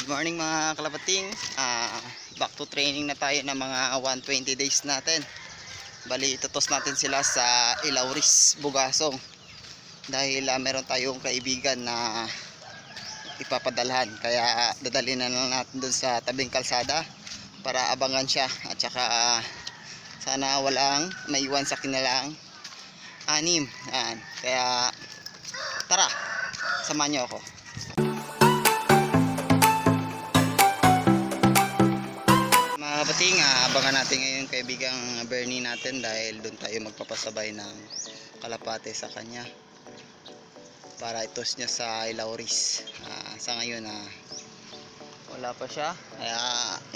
Good morning mga kalabating. Ah, back to training na tayo ng mga 120 days natin. Bali, itutos natin sila sa Ilauris, Bugasong. Dahil ah, meron tayong kaibigan na ipapadalhan. Kaya dadalhin na lang natin dun sa tabing kalsada para abangan siya. At saka ah, sana walang maiwan sa kanilang anim. Yan. Kaya tara, samahan niyo ako. Kapating, ah, abangan natin ngayon kaibigang Bernie natin dahil doon tayo magpapasabay ng kalapate sa kanya para itos niya sa Ilauris. Ah, sa ngayon, ah, wala pa siya, kaya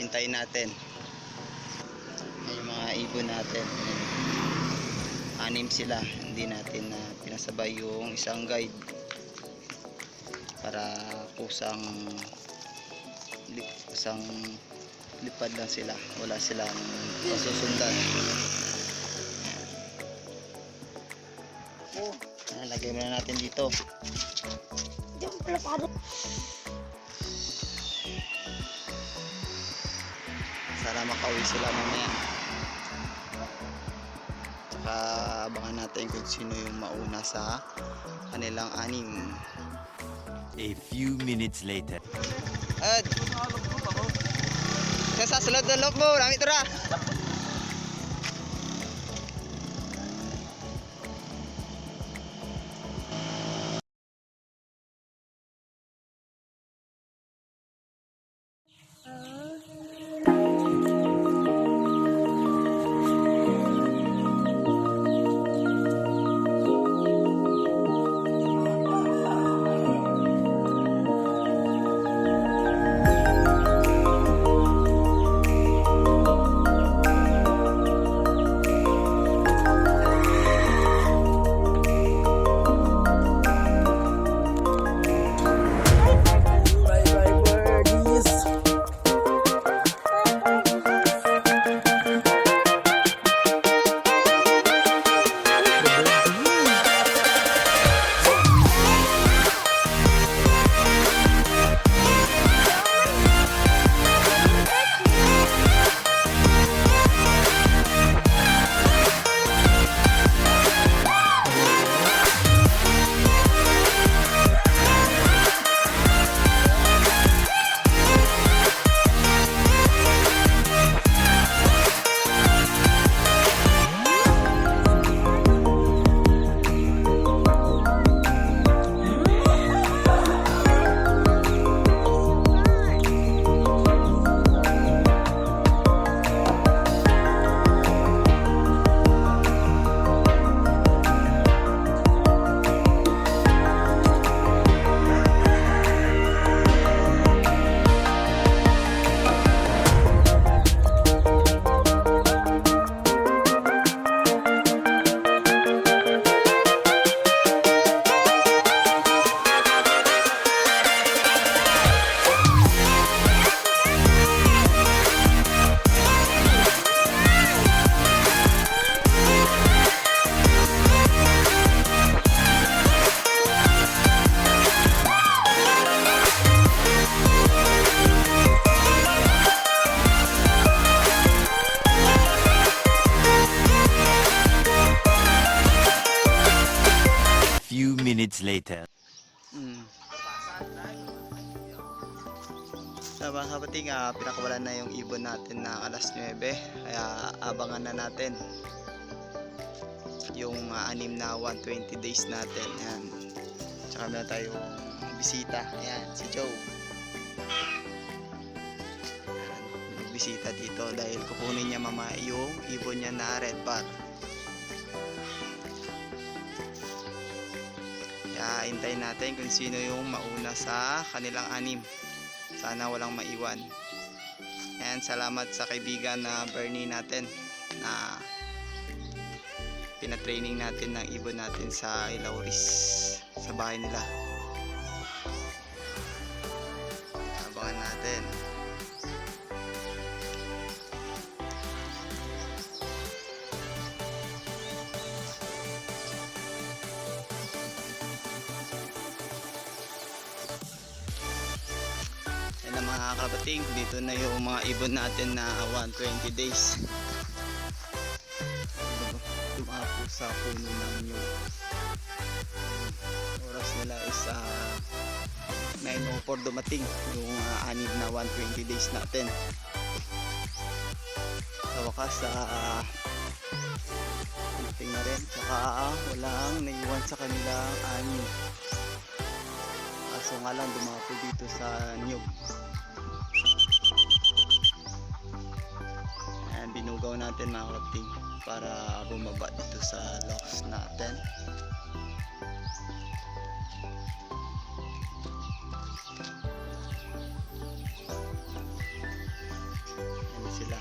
hintayin natin. Yung mga ibon natin. Anim sila, hindi natin na pinasabay yung isang guide para kusang kusang lipad lang sila wala silang pasusundan oh, Ayan, lagay muna natin dito pala pare. sana makauwi sila mamaya saka abangan natin kung sino yung mauna sa kanilang anim A few minutes later. Ad. Nasa sulod na loob mo, rami tura. Later. Mm. So mga kapating, ah, pinakawalan na yung ibon natin na alas 9 kaya abangan na natin yung ah, anim na 120 days natin. Yan tsaka meron tayong bisita. Ayan si Joe. Ayan, bisita dito dahil kukunin niya mama yung ibon niya na red bar hintayin natin kung sino yung mauna sa kanilang anim. Sana walang maiwan. Yan salamat sa kaibigan na Bernie natin na pinatraining natin ng ibon natin sa Ilauris sa bahay nila mga kabating, dito na yung mga ibon natin na 120 days. Dumapo sa puno ng nyug. Oras nila is ah, 9.04 dumating yung ah, anib na 120 days natin. Sa wakas, uh, dumating na rin. Saka ah, walang naiwan sa kanilang anib. Kaso nga lang dumapo dito sa nyug. Ayan, binugaw natin mga kapting para bumaba dito sa locks natin. Ayan sila.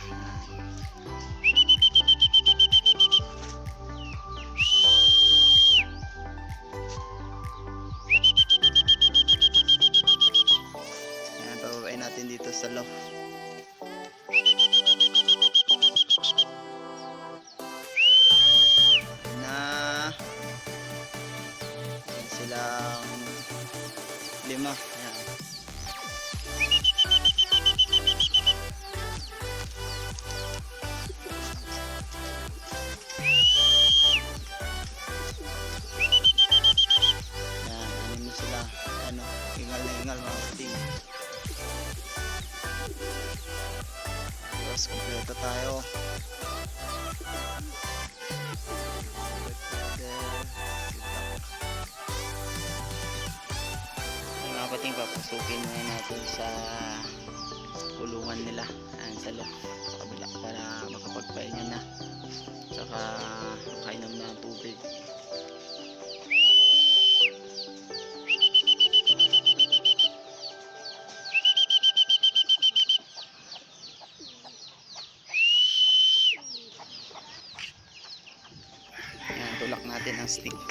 enough. Papasukin muna natin sa kulungan nila ayan sa kabila para makapagpahinga na. Tsaka makainom na tubig. Ayan tulak natin ang stick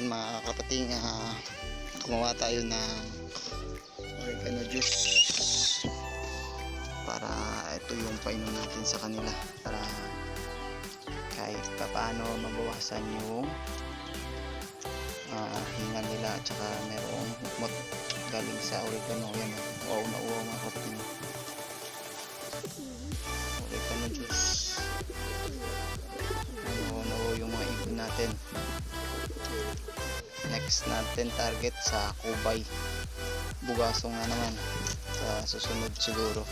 yan mga kapating ah, gumawa tayo ng oregano juice. Para ito yung painom natin sa kanila. Para kahit paano mabawasan yung ah, hinga nila at saka merong hukmot galing sa oregano. Yan wow na wow mga kapatid. Oregano juice. Ano na yung mga ibon natin next natin target sa kubay. Bugasong na naman. Sa susunod siguro